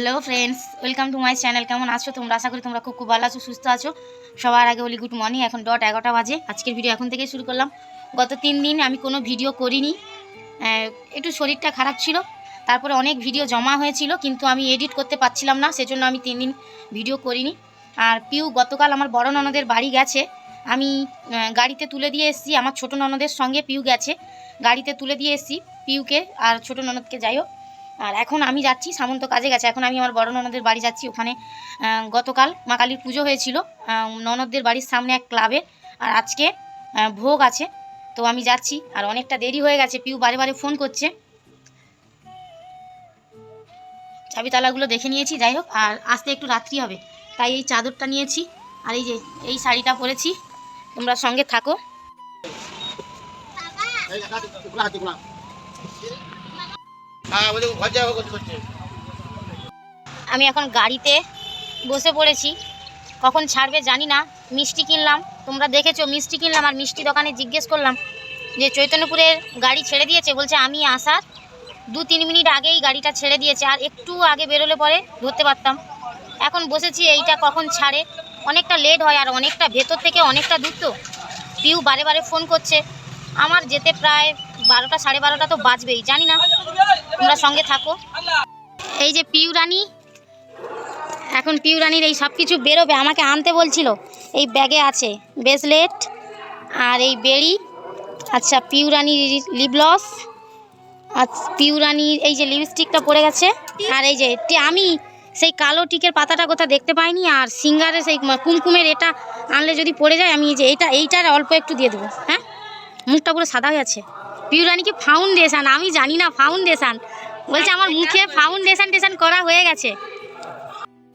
Hello friends welcome to my channel কেমন আছো? তোমরা আশা করি তোমরা খুব খুব ভালো আছো, সুস্থ আছো। সবার আগে বলি গুড মর্নিং এখন ডট এগারোটা বাজে। আজকের ভিডিও এখন থেকেই শুরু করলাম। গত তিন দিন আমি কোনো ভিডিও করিনি। একটু শরীরটা খারাপ ছিল। তারপরে অনেক ভিডিও জমা হয়েছিল, কিন্তু আমি এডিট করতে পারছিলাম না, সেজন্য আমি তিন দিন ভিডিও করিনি। আর পিউ, গতকাল আমার বড় ননদের বাড়ি গেছে। আমি গাড়িতে তুলে দিয়ে এসেছি। আমার ছোট ননদের সঙ্গে পিউ গেছে। গাড়িতে তুলে দিয়ে এসেছি পিউকে আর ছোট ননদকে, যাই হোক। আর এখন আমি যাচ্ছি সামন্ত কাজে গেছে এখন আমি আমার বড় ননদের বাড়ি যাচ্ছি ওখানে গতকাল মা কালীর পুজো হয়েছিল ননদদের বাড়ির সামনে এক ক্লাবে আর আজকে ভোগ আছে তো আমি যাচ্ছি আর অনেকটা দেরি হয়ে গেছে পিউ বারে বারে ফোন করছে চাবি তালাগুলো দেখে নিয়েছি যাই হোক আর আসতে একটু রাত্রি হবে তাই এই চাদরটা নিয়েছি আর এই যে এই শাড়িটা পরেছি তোমরা সঙ্গে থাকো আমি এখন গাড়িতে বসে পড়েছি। কখন ছাড়বে জানি না। মিষ্টি কিনলাম। তোমরা দেখেছ, মিষ্টি কিনলাম আর মিষ্টি দোকানে জিজ্ঞেস করলাম যে চৈতন্যপুরের গাড়ি ছেড়ে দিয়েছে। বলছে, আমি আসার দু তিন মিনিট আগেই গাড়িটা ছেড়ে দিয়েছে। আর একটু আগে বেরোলে পরে ধরতে পারতাম। এখন বসেছি, এইটা কখন ছাড়ে? অনেকটা লেট হয় আর অনেকটা ভেতর থেকে অনেকটা দূর তো। পিউ বারে বারে ফোন করছে। আমার যেতে প্রায় বারোটা, সাড়ে বারোটা তো বাজবেই, জানি না। তোমরা সঙ্গে থাকো। এই যে পিউ রানী, এখন পিউ রানীর এই সব কিছু বেরোবে, আমাকে আনতে বলছিল, এই ব্যাগে আছে ব্রেসলেট আর এই বেড়ি আচ্ছা পিউ রানীর লিপলস আর পিউ রানীর এই যে লিপস্টিকটা পড়ে গেছে, আর এই যে আমি সেই কালো টিকের পাতাটা কোথা দেখতে পাইনি, আর সিঙ্গারে সেই কুমকুমের এটা আনলে যদি পড়ে যায়, আমি যে এইটা এইটার অল্প একটু দিয়ে দেবো হ্যাঁ? মুখটা পুরো সাদা হয়ে আছে। পিউ রানী কি ফাউন্ডেশন আমি জানি না ফাউন্ডেশন বলছে আমার মুখে ফাউন্ডেশন টেশন করা হয়ে গেছে।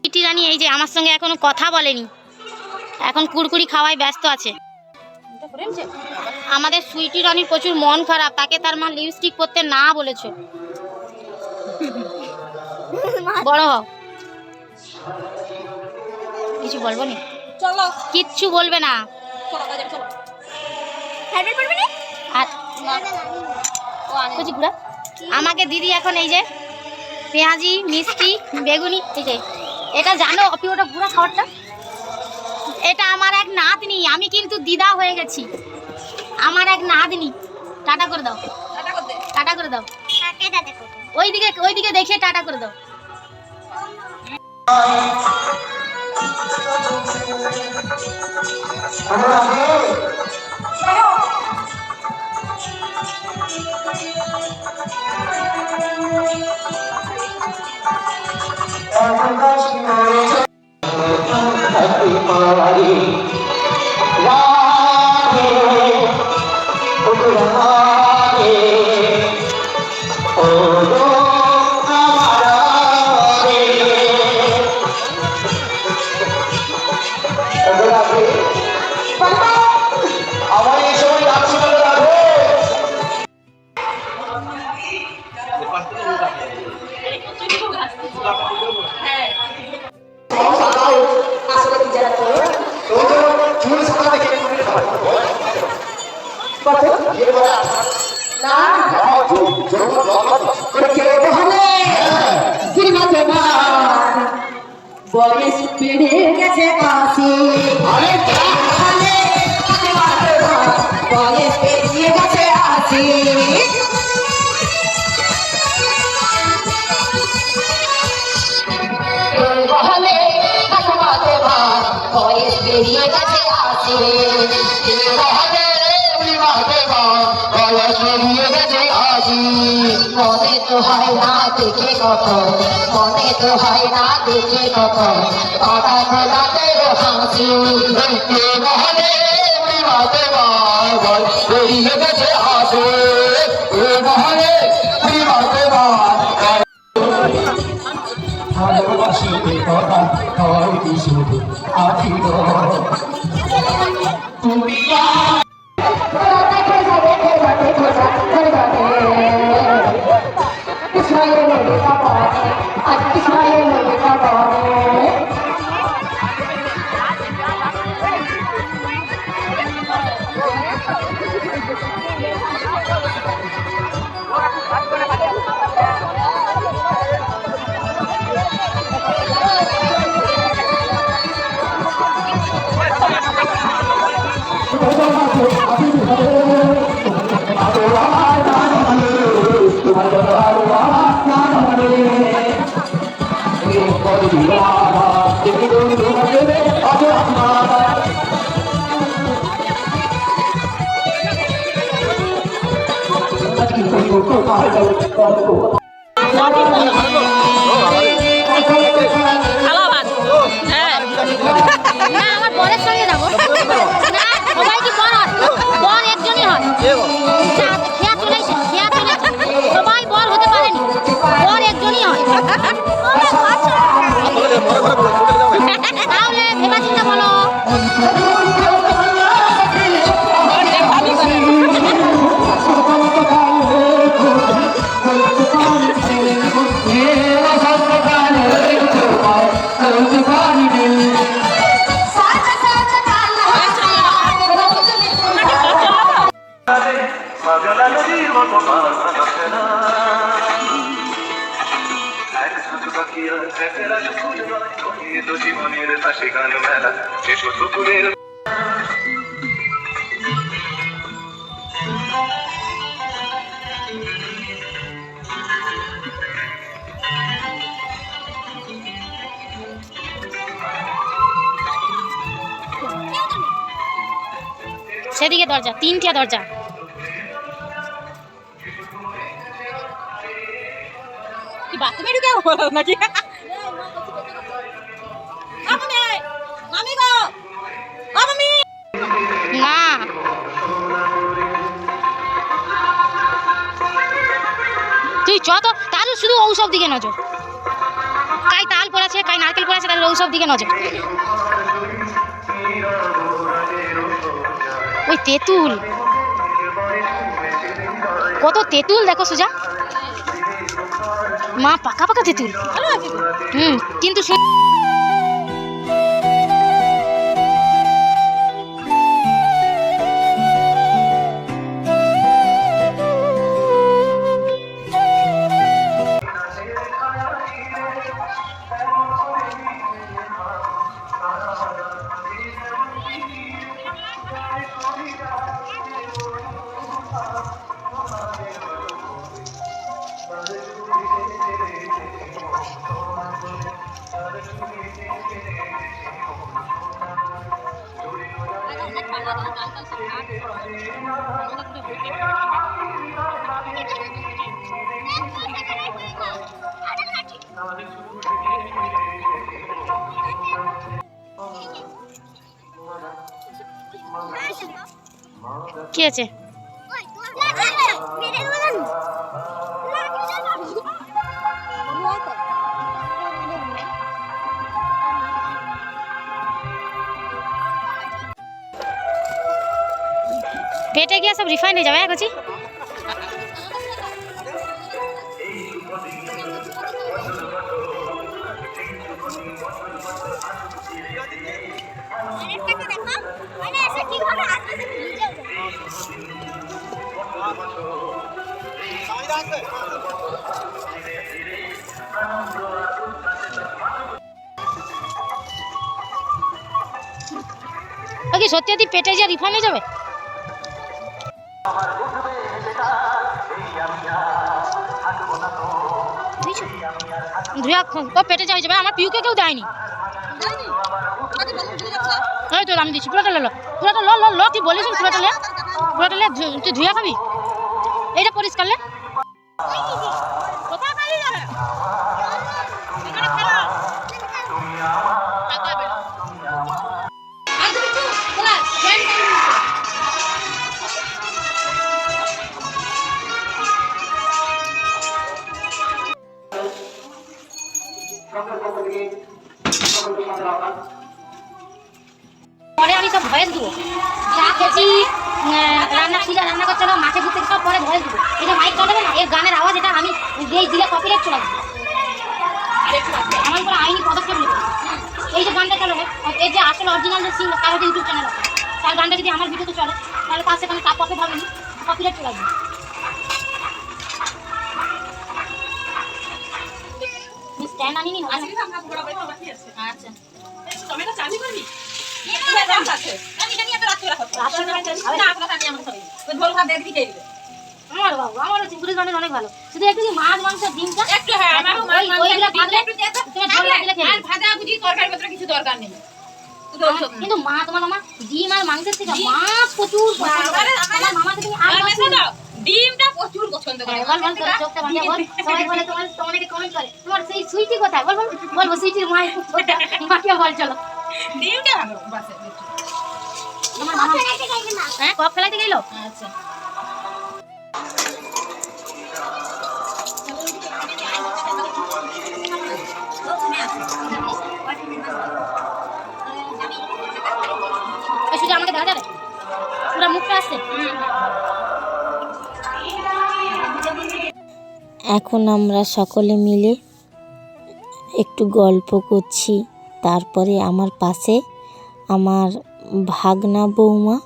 সুইটি রানী এই যে আমার সঙ্গে এখনও কথা বলেনি। এখন কুড়কুড়ি খাওয়ায় ব্যস্ত আছে। আমাদের সুইটি রানীর প্রচুর মন খারাপ তাকে তার মা লিপস্টিক পরতে না বলেছে। বড় হও। কিছু বলব নি? চলো। কিচ্ছু বলবে না? ঘুরা আমাকে দিদি এখন এই যে পেঁয়াজি মিষ্টি বেগুনি এই যে এটা জানো অপি ওটা ঘুরা খাবারটা? এটা আমার এক নাতনি আমি কিন্তু দিদা হয়ে গেছি। আমার এক নাতনি। টাটা করে দাও। টাটা করে দাও। ওইদিকে ওইদিকে দেখিয়ে টাটা করে দাও। আমার Happy Mari. Wow. বয়স বেড়ে গেছে কাশি বয়স পেরিয়ে গেছে আসি বয়স বেরিয়ে গেছে আসি। মনে তো হয় না দেখে কত, মনে তো হয় না দেখে কত। পাড়া খোলাতে হাসি মহলে বেরিয়ে গেছে আসে এ মহলে বিমাতে ভালোবাসি কথা হয় কি শুধু আছি তুমি Thank সেদিকে দরজা তিনটা দরজা। না তুই চ তো শুধু ঔষধ দিকে নজর। কাই তাল পড়েছে কাই নারকেল পড়েছে তাদের ঔষধ দিকে নজর। তেঁতুল। কত তেঁতুল দেখো সুজা। মা পাকা পাকা তেঁতুল। হুম কিন্তু কি আছে? পেটে গিয়ে সব রিফাইন হয়ে যাবে হ্যাঁ কচি? সত্যি পেটে গিয়ে রিফাইন হয়ে যাবে? ধুয়া ও পেটে যাবে যাবে আমার পিউকে কেউ দেয়নি। এই তো আমি দিচ্ছি, পুরোটা লো পুরোটা লো লো কি বলিস পুরোটা লে? পুরোটা লে তুই ধুয়ে খাবি? এইটা পরিষ্কার লে। ভয়েস দেবো। এই যে মাইক চলে না এর গানের আওয়াজ এটা আমি যেই দিলে কপিরাইট চলে আসবে। আমার কোনো আইনি পদক্ষেপ নেবে এই যে গানটা চলে এর যে আসলে অরিজিনাল যে সিঙ্গার তার ইউটিউব চ্যানেল আছে। তার গানটা যদি আমার ভিডিওতে চলে তাহলে তার সেখানে তার পথে ভাবেনি কপিরাইট চলে আসবে। স্ট্যান্ড আনিনি না? আচ্ছা। টমেটো চাবি করবি আমার বাবু আমারও চিংড়ি অনেক অনেক ভালো। শুধু একটু মাছ মাংস ডিমটা একটু হ্যাঁ আমারও মাছ মাংস আর ভাজা ভুজি তরকারি পত্র কিছু দরকার নেই। শুধু ওই সব- কিন্তু মা তোমার মামা ডিম আর মাংসের থেকে মাছ প্রচুর আমার- আমার- মামাকে তুমি আর আর মাছ দাও। ডিমটা প্রচুর পছন্দ করে। হ্যাঁ, বল বল চোখটা বাঁধা। বল সবাই বলে তোমার তোমাকে কমেন্ট করে। তোমার সেই সুইটি কোথায়? বল বল বলব সুইটির মা মাকে বল চলো। ডিমটা ভালো বাসে। তোমার মামা হ্যাঁ ফেলাইতে গেলো? আচ্ছা। এখন আমরা সকলে মিলে একটু গল্প করছি। তারপরে আমার পাশে আমার ভাগনা বৌমা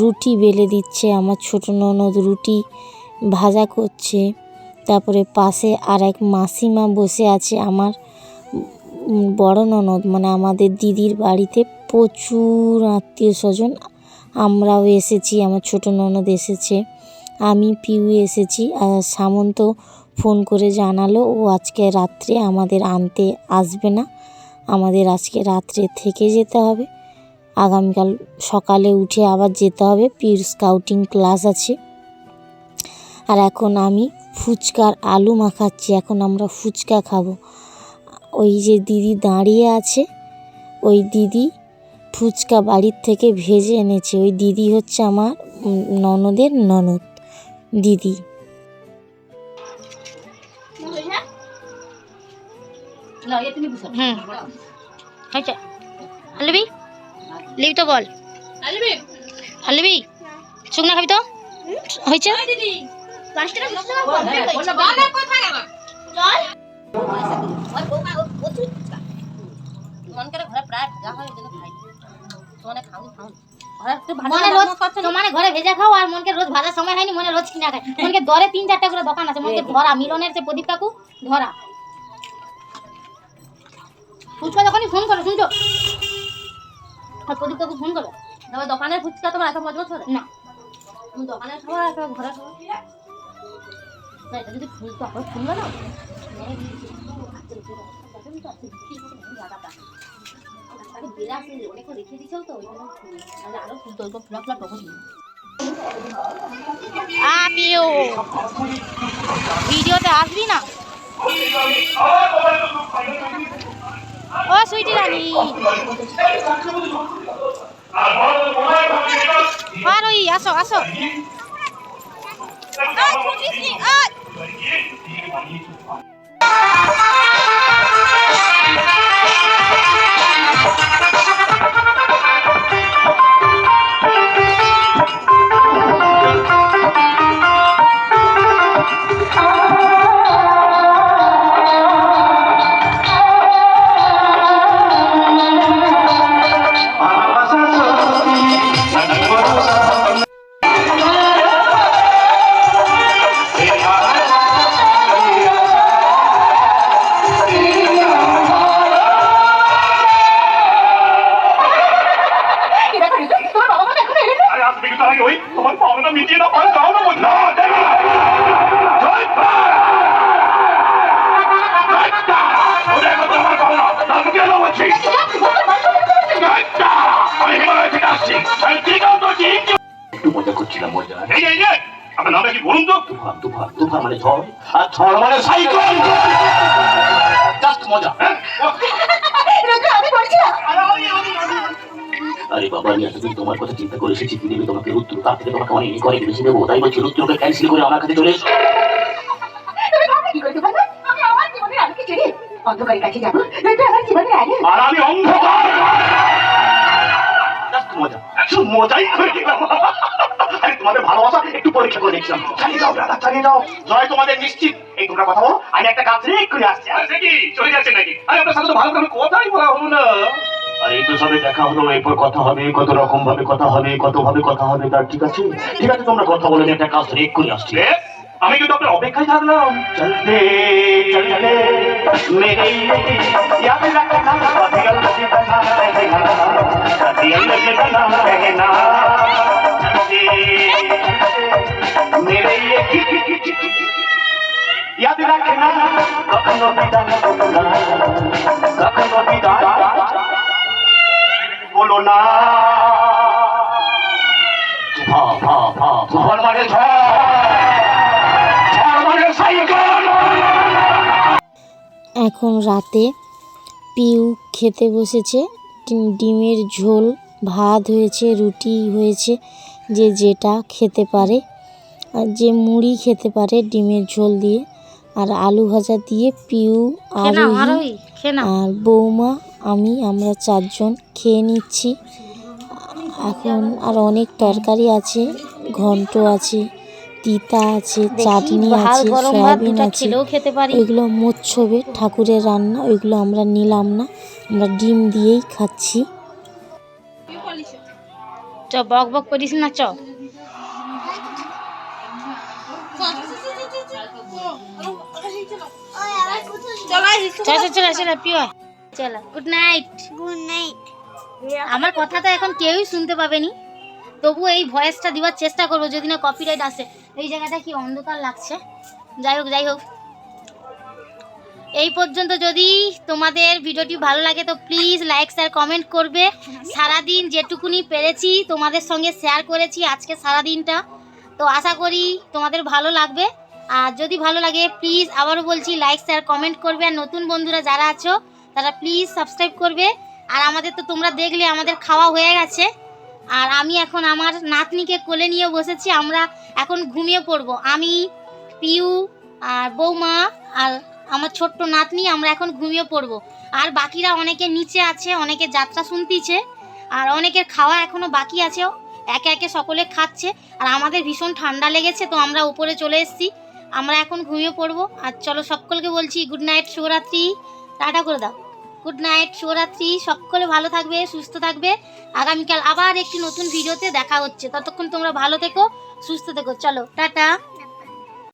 রুটি বেলে দিচ্ছে, আমার ছোট ননদ রুটি ভাজা করছে। তারপরে পাশে আর এক মাসিমা বসে আছে, আমার বড় ননদ মানে আমাদের দিদির বাড়িতে প্রচুর আত্মীয় স্বজন। আমরাও এসেছি, আমার ছোট ননদ এসেছে, আমি পিউ এসেছি, আর সামন্ত ফোন করে জানালো, ও আজকে রাত্রে আমাদের আনতে আসবে না, আমাদের আজকে রাত্রে থেকে যেতে হবে। আগামীকাল সকালে উঠে আবার যেতে হবে। পিউর স্কাউটিং ক্লাস আছে। আর এখন আমি ফুচকার আলু মাখাচ্ছি। এখন আমরা ফুচকা খাব। ওই যে দিদি দাঁড়িয়ে আছে। ওই দিদি ফুচকা বাড়ির থেকে ভেজে এনেছে। ওই দিদি হচ্ছে আমার ননদের ননদ। দিদি। হুম। হয়েছে। আলবি? লিবি তো বল। আসবি আলবি শুকনা খাবি তো? হয়েছে? মনে রোজ তো মানে ঘরে ভেজা খাও আর মনকে রোজ ভাজার সময় হয়নি মনে রোজ কিনা খায়। মনকে দরে তিন চারটা করে দোকান আছে মনকে ধরা। মিলনের যে প্রদীপ কাকু ধরা। ফুচকা যখনই? ফোন করো শুনছো। আর প্রদীপ ফোন করো। তবে দোকানের ফুচকা তোমার এত মজবুত হবে? না। তুমি দোকানের খাবার এত ঘরে যদি ফুল তো ফুলবে না ভিডিওতে আসবি না? সুইটি রানী আর ওই আসো আসো একটু মজা করছিলাম মজা। এই এই এই আপনার নামটা কি বলুন তো? তুফান তুফান তুফান মানে ঝড়। আর ঝড় মানে সাইক্লোন জাস্ট মজা। হ্যাঁ? আরে বাবা আমি এতদিন তোমার কথা চিন্তা করে এসেছি দেবে তোমাকে রুদ্র? তার থেকে তোমাকে অনেক অনেক বেশি দেবো তাই বলছি রুদ্রকে ক্যান্সেল করে আমার কাছে চলে এসো। অন্ধকারের কাছে যাব। নয়তো আমার জীবনের আগে আর আমি অন্ধকার। মজা। শুধু মজাই করে দিলাম আরে তোমাদের ভালোবাসা একটু পরীক্ষা করে দেখছিলাম। চালিয়ে যাও দাদা চালিয়ে যাও নয় তোমাদের নিশ্চিত। এই তোমরা কথা বলো আমি একটা কাজ রেক করে আসছি। আসছে কি? চলে যাচ্ছে নাকি? আরে আপনার সাথে তো ভালো করে কথাই বলা হলো না। আর এই তো সবে দেখা হলো এরপর কথা হবে কত রকম ভাবে কথা হবে কত ভাবে কথা হবে তার ঠিক আছে? ঠিক আছে তোমরা কথা বলে একটা কাজ রেক করে আসছি। আমি কিন্তু আপনার অপেক্ষায় থাকলাম চলতে চলতে মেরে ইয়াদ রাখনা বদিয়াল মুঝে বনা রহনা বদিয়াল মুঝে বনা রহনা मेरे ये याद रखना এখন রাতে পিউ খেতে বসেছে। ডিমের ঝোল ভাত হয়েছে রুটি হয়েছে যে যেটা খেতে পারে। আর যে মুড়ি খেতে পারে ডিমের ঝোল দিয়ে। আর আলু ভাজা দিয়ে পিউ আরোহী নাও। আর বৌমা আমি আমরা চারজন খেয়ে নিচ্ছি। এখন আর অনেক তরকারি আছে ঘন্ট আছে। তিতা আছে চাটনি আছে গরম ভাত সয়াবিন আছে। খেলেও খেতে পারি। ওইগুলো মোচ্ছবে ঠাকুরের রান্না ওইগুলো আমরা নিলাম না। আমরা ডিম দিয়েই খাচ্ছি। চ বক বক করিস না চ। চল চল চল চল পিও চল গুড নাইট। গুড নাইট আমার কথা তো এখন কেউই শুনতে পাবেনি তবু এই ভয়েসটা দেওয়ার চেষ্টা করব, যদি না কপিরাইট আসে। এই জায়গাটা কি অন্ধকার লাগছে? যাই হোক যাই হোক। এই পর্যন্ত যদি তোমাদের ভিডিওটি ভালো লাগে, তো প্লিজ লাইক শেয়ার কমেন্ট করবে। সারাদিন যেটুকুনি পেরেছি, তোমাদের সঙ্গে শেয়ার করেছি আজকে সারাদিনটা। তো আশা করি তোমাদের ভালো লাগবে। আর যদি ভালো লাগে প্লিজ আবারও বলছি লাইক শেয়ার কমেন্ট করবে। আর নতুন বন্ধুরা যারা আছো, তারা প্লিজ সাবস্ক্রাইব করবে। আর আমাদের তো তোমরা দেখলে, আমাদের খাওয়া হয়ে গেছে। আর আমি এখন আমার নাতনিকে কোলে নিয়ে বসেছি, আমরা এখন ঘুমিয়ে পড়ব। আমি, পিউ আর বৌমা আর আমার ছোট্ট নাতনি, আমরা এখন ঘুমিয়ে পড়ব। আর বাকিরা অনেকে নিচে আছে, অনেকে যাত্রা শুনতিছে, আর অনেকের খাওয়া এখনও বাকি আছে, একে একে সকলে খাচ্ছে। আর আমাদের ভীষণ ঠান্ডা লেগেছে, তো আমরা উপরে চলে এসেছি। আমরা এখন ঘুমিয়ে পড়ব। আর চলো সকলকে বলছি, গুড নাইট, শুভরাত্রি। টাটা করে দাও। গুড নাইট শুভরাত্রি। সকলে ভালো থাকবে, সুস্থ থাকবে। আগামীকাল আবার একটি নতুন ভিডিওতে দেখা হচ্ছে। ততক্ষণ তোমরা ভালো থেকো, সুস্থ থেকো। চলো, টাটা।